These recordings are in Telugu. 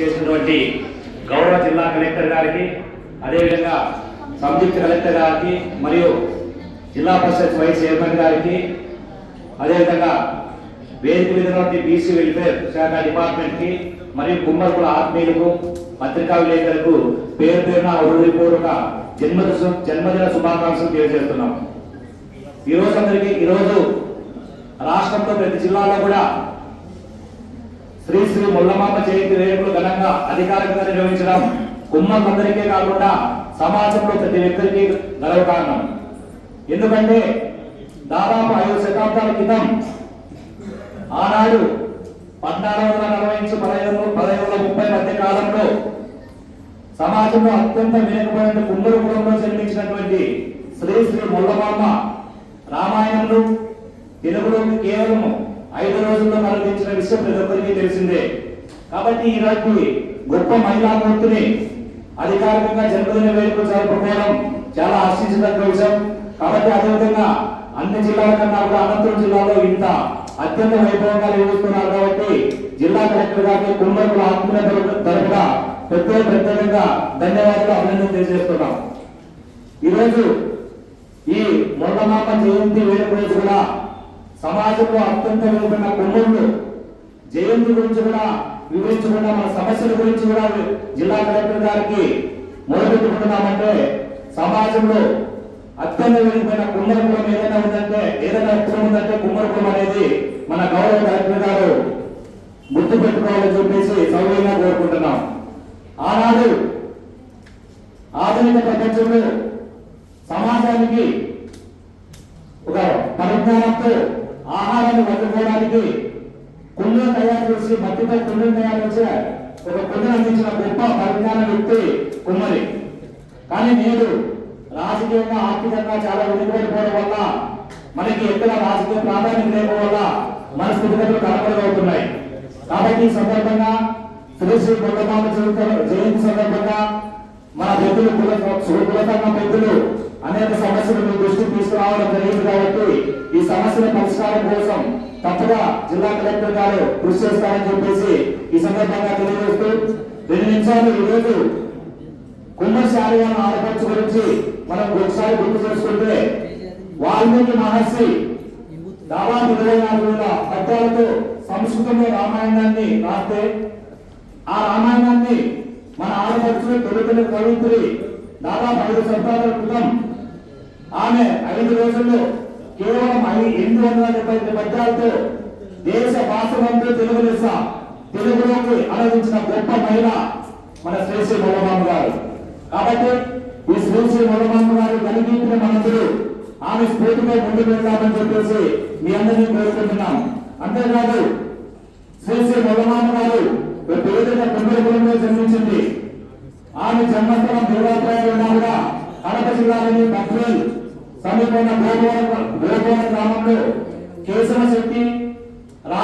చేసినటువంటి గౌరవ జిల్లా కలెక్టర్ గారికి అదేవిధంగా సంయుక్త కలెక్టర్ గారికి మరియు జిల్లా పరిషత్ వైస్ చైర్మన్ గారికి అదేవిధంగా వేదిక మీదటువంటి బీసీ వెల్ఫేర్ శాఖ డిపార్ట్మెంట్కి మరియు కుమ్మరుకుల ఆత్మీయులకు పత్రికా విలేకరులకు పేరు పేరున హృదయపూర్వక జన్మదిన జన్మదిన శుభాకాంక్షలు తెలియజేస్తున్నాం. ఈ రోజు అందరికీ ఈరోజు రాష్ట్రంలో ప్రతి జిల్లాలో కూడా శ్రీ శ్రీ ముల్లమామ జయంతి వేడుకలు ఘనంగా అధికారికంగా నిర్వహించడం కుమ్మలందరికీ కాకుండా సమాజంలో ప్రతి వ్యక్తికి గర్వకారణం. ఎందుకంటే దాదాపు ఐదు శతాబ్దాల క్రితం ఆనాడు పద్నాలుగు వందల నలభై నుంచి పదహైదు పదహైదు వందల ముప్పై మధ్య కాలంలో సమాజంలో అత్యంత వెనుకబడిన కుమ్మరు కులంలో జన్మించినటువంటి శ్రీ శ్రీ ముల్లమామ రామాయణంలో తెలుగులోకి కేవలం ఐదు రోజుల్లో మరణించిన విషయం ప్రతి ఒక్కరికి తెలిసిందే. కాబట్టి ఈనాటి గొప్ప మహిళామూర్తిని అధికారికంగా జన్మదిన వేడుకలు జరుపుకోవడం చాలా హర్షించదగ్గ విషయం కాబట్టి అదేవిధంగా అన్ని జిల్లాల కన్నా కూడా అనంతపురం జిల్లాలో ఇంత అత్యంత వైభవంగా నిర్వహిస్తున్నారు కాబట్టి జిల్లా కలెక్టర్ గారికి కుమ్మరుల ఆత్మీయ తరపున పెద్ద ప్రత్యేకంగా ధన్యవాదాలు అభినందన తెలియజేస్తున్నాం. ఈరోజు ఈ మొండమామ జయంతి వేడుక రోజు కూడా సమాజంలో అత్యంత విలువైన కుమ్మరులు జయంతి గురించి కూడా వివరించకుండా మన సమస్యల గురించి కూడా జిల్లా కలెక్టర్ గారికి మొదలుపెట్టుకుంటున్నామంటే సమాజంలో అత్యంత విలువైన కుమ్మరి కులం ఏదైనా ఉందంటే ఏదైనా కులం ఉందంటే కుమ్మరి కులం అనేది మన గౌరవ కలెక్టర్ గారు గుర్తు పెట్టుకోవాలని చెప్పేసి సౌకర్యంగా కోరుకుంటున్నాం. ఆనాడు ఆధునిక ప్రపంచంలో సమాజానికి ఒక పరిజ్ఞానంతో ఆహారాన్ని వండుకోవడానికి కుండలు తయారు చేసి మట్టిపై కుండలు తయారు చేసే ఒక కుండను అందించిన గొప్ప పరిజ్ఞాన వ్యక్తి కుమ్మరి. కానీ నేడు రాజకీయంగా ఆర్థికంగా చాలా వెనుకబడిపోవడం వల్ల మనకి ఎక్కడ రాజకీయ ప్రాధాన్యత లేకపోవడం వల్ల మన స్థితిగతులు కనపడబోతున్నాయి కాబట్టి ఈ సందర్భంగా శ్రీ శ్రీ గొల్లమామ జయంతి సందర్భంగా మన పెద్దలు కుల కుల పెద్దలు అనేక సమస్యలు మీ దృష్టికి తీసుకురావడం జరిగింది కాబట్టి ఈ సమస్యల పరిష్కారం కోసం తప్పగా జిల్లా కలెక్టర్ గారు కృషి చేస్తారని చెప్పేసి ఈ సందర్భంగా తెలియజేస్తూ రెండు నిమిషాలు ఈరోజు రోజు కుంభశాలి అన్న ఆడపడుచు గురించి మనం ఒకసారి గుర్తు చేసుకుంటే వాల్మీకి మహర్షి దాదాపు ఇరవై నాలుగు వేల పద్యాలతో సంస్కృతంలో రామాయణాన్ని రాస్తే ఆ రామాయణాన్ని మన ఆడపడుచులు తొలితొలి కవిత్రి దాదాపు ఐదు సంవత్సరాల క్రితం ఆమె ఐదు రోజుల్లో కేవలం ఐదు ఎనిమిది వందల డెబ్బై ఐదు పద్యాలతో దేశ భాషలంతా తెలుగు లెస్స తెలుగులోకి అనువదించిన గొప్ప మహిళ మన శ్రీశ్రీ మొలమామ గారు. కాబట్టి ఈ శ్రీశ్రీ మొలమామ గారు కలిగించిన మనందరూ ఆమె స్ఫూర్తిగా ముందుకు వెళ్దామని చెప్పేసి మీ అందరినీ కోరుకుంటున్నాం. అంతేకాదు శ్రీశ్రీ మొలమామ గారు ఒక పేదల కుంభకులంలో జన్మించింది ఆమె జన్మస్థలం దేవాలయాలు ఉన్నా కూడా కడప జిల్లాలోని బద్వేల్ సమీపంలో గోపవరం గోపవరం గ్రామంలో కేశవ శెట్టి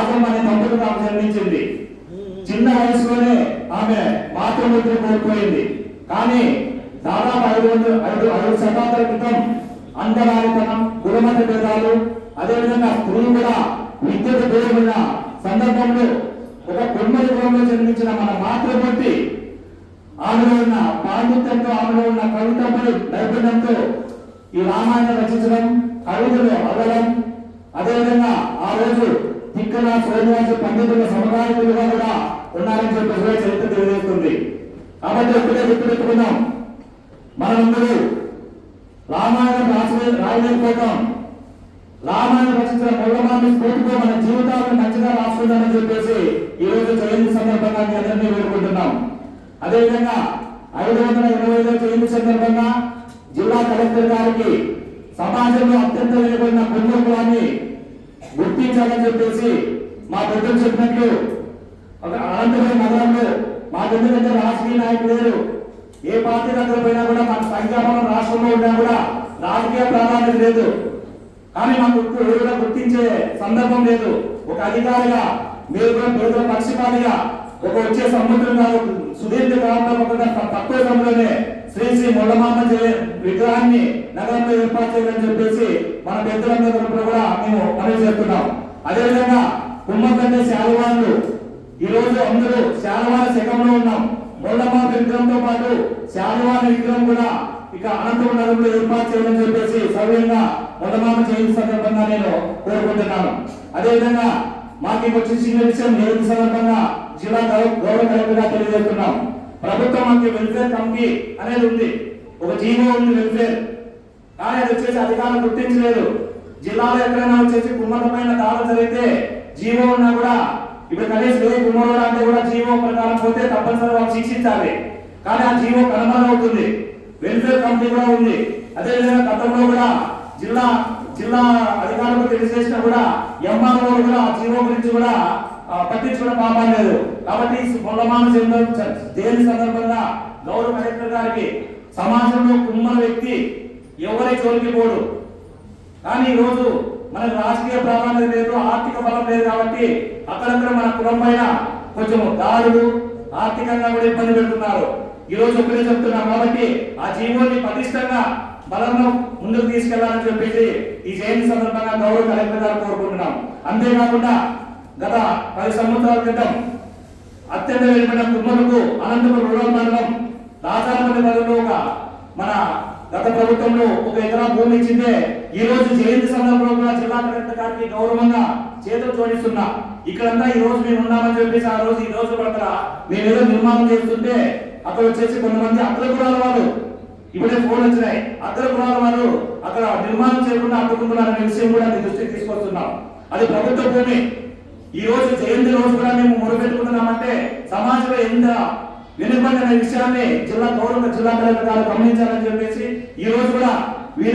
రాజం అనే దంపతులు ఆమె జన్మించింది. చిన్న వయసులోనే ఆమె మాతృమూర్తిని కోల్పోయింది. కానీ దాదాపు ఐదు వందల ఐదు ఐదు శతాబ్దాల క్రితం అంతరానితనం కులమత భేదాలు అదేవిధంగా స్త్రీ కూడా విద్యకు దూరమైన సందర్భంలో ఒక కుమ్మరి కులంలో జన్మించిన మన మాతృమూర్తి ఆమెలో ఉన్న పాండిత్యంతో ఆమెలో ఉన్న కవితపై నైపుణ్యంతో ఈ రామాయణం రచించడం కవితలు అవ్వడం అదేవిధంగా ఆ రోజు తిక్కన శ్రీనివాస పండితుల సమకాలికులుగా కూడా ఉన్నారని చెప్పి కూడా చరిత్ర తెలియజేస్తుంది. కాబట్టి ఒకటే గుర్తుపెట్టుకున్నాం మనమందరూ రామాయణం రాసి రాయలేకపోతాం రామాయణం రచించిన మొల్లమాన్ని స్ఫూర్తితో మన జీవితాలను మంచిగా రాసుకుందామని చెప్పేసి ఈ రోజు జయంతి సందర్భంగా మీ అందరినీ వేడుకుంటున్నాం. అదేవిధంగా ఐదు వందల ఇరవై ఐదో జయంతి సందర్భంగా జిల్లా కలెక్టర్ గారికి సమాజంలో అత్యంత వెలువడిన కుటుంబాన్ని గుర్తించాలని చెప్పేసి మా పెద్దలు చెప్పినట్లు ఒక అనంతపురం నగరంలో మా దగ్గర రాజకీయ నాయకులు లేరు. ఏ పార్టీ దగ్గర పోయినా కూడా మన సంఖ్యాబలం రాష్ట్రంలో ఉన్నా కూడా రాజకీయ ప్రాధాన్యత లేదు. కానీ మాకు గుర్తు- కూడా గుర్తించే సందర్భం లేదు. ఒక అధికారిగా మీరు కూడా పేదల పక్షపాతిగా ఒక వచ్చే సముద్రం కాదు సుదీర్ఘ కాలంలో ఒక తక్కువ సమయంలోనే శ్రీ శ్రీ మొల్లమామ విగ్రహాన్ని నగరంలో ఏర్పాటు చేయాలని చెప్పేసి మన పెద్దలందరి తరపున కూడా మేము మనవి చేస్తున్నాం. అదేవిధంగా కుమ్మకంటే శాలువాన్లు ఈ రోజు అందరూ శాలవాల శకంలో ఉన్నాం. మొల్లమ్మ విగ్రహంతో పాటు శాలవాల విగ్రహం కూడా ఇక అనంతపురం నగరంలో ఏర్పాటు చేయాలని చెప్పేసి సవ్యంగా మొల్లమామ జయంతి సందర్భంగా నేను కోరుకుంటున్నాను. అదేవిధంగా మాకు ఇంకొక చిన్న విషయం జయంతి సందర్భంగా జిల్లా గౌరవ గౌరవ కలెక్టర్గా తెలియజేస్తున్నాం. ప్రభుత్వం మనకి వెల్ఫేర్ కమిటీ అనేది ఉంది. ఒక జీవో ఉంది వెల్ఫేర్ కానీ అది వచ్చేసి అధికారం గుర్తించలేదు. జిల్లాలో ఎక్కడైనా వచ్చేసి కుమ్మల పైన దాడులు జరిగితే జీవో ఉన్నా కూడా ఇప్పుడు కనీసం ఏ కుమ్మరోడు అంటే కూడా జీవో ప్రకారం పోతే తప్పనిసరిగా వాళ్ళు శిక్షించాలి. కానీ ఆ జీవో కనుమరుగవుతుంది వెల్ఫేర్ కమిటీ కూడా ఉంది. అదేవిధంగా గతంలో కూడా జిల్లా జిల్లా అధికారులకు తెలియజేసినా కూడా ఎంఆర్ఓ కూడా ఆ జీవో గురించి కూడా ఆ, పాపం లేదు. కాబట్టి మొలమాన దేని సందర్భంగా గౌరవ కలెక్టర్ గారికి సమాజంలో కుమ్మల వ్యక్తి ఎవరి జోలికి పోడు? కానీ ఈరోజు రోజు మనకు రాజకీయ ప్రాధాన్యత లేదు ఆర్థిక బలం లేదు కాబట్టి అక్కడక్కడ మన కులం పైన కొంచెం దారుడు ఆర్థికంగా కూడా ఇబ్బంది పెడుతున్నారు. ఈ రోజు ఒకటే చెప్తున్నాం కాబట్టి ఆ జీవోని పటిష్టంగా బలంగా ముందుకు తీసుకెళ్ళాలని చెప్పేసి ఈ జయంతి సందర్భంగా గౌరవ కలెక్టర్ గారు కోరుకుంటున్నాం. అంతేకాకుండా గత పది సంవత్సరాల క్రితం అత్యంత వెలువడిన కుమ్మలకు అనంతపురం రూరల్ మండలం రాజాపల్లి పరిధిలో ఒక మన గత ప్రభుత్వంలో ఒక ఎకరా భూమి ఇచ్చిందే. ఈ రోజు జయంతి సందర్భంలో కూడా జిల్లా కలెక్టర్ గారికి గౌరవంగా చేతులు జోడిస్తున్నా ఇక్కడంతా ఈ రోజు మేము ఉన్నామని చెప్పేసి ఆ రోజు ఈ రోజు పడతా మేము ఏదో నిర్మాణం చేస్తుంటే అక్కడ వచ్చేసి కొంతమంది అగ్రకులాల వాళ్ళు ఇప్పుడే ఫోన్ వచ్చినాయి. అగ్రకులాల వాళ్ళు అక్కడ నిర్మాణం చేయకుండా అడ్డుకుంటున్నారనే విషయం కూడా మీ దృష్టికి తీసుకొస్తున్నాం. అది ప్రభుత్వ భూమి. ఈ రోజు జయంతి రోజు కూడా మేము మొదలుపెట్టుకుంటున్నామంటే సమాజంలో ఎంత వెనుకబడిన విషయాన్ని జిల్లా గౌరవ జిల్లా కలెక్టర్ గారు గమనించాలని చెప్పేసి ఈ రోజు కూడా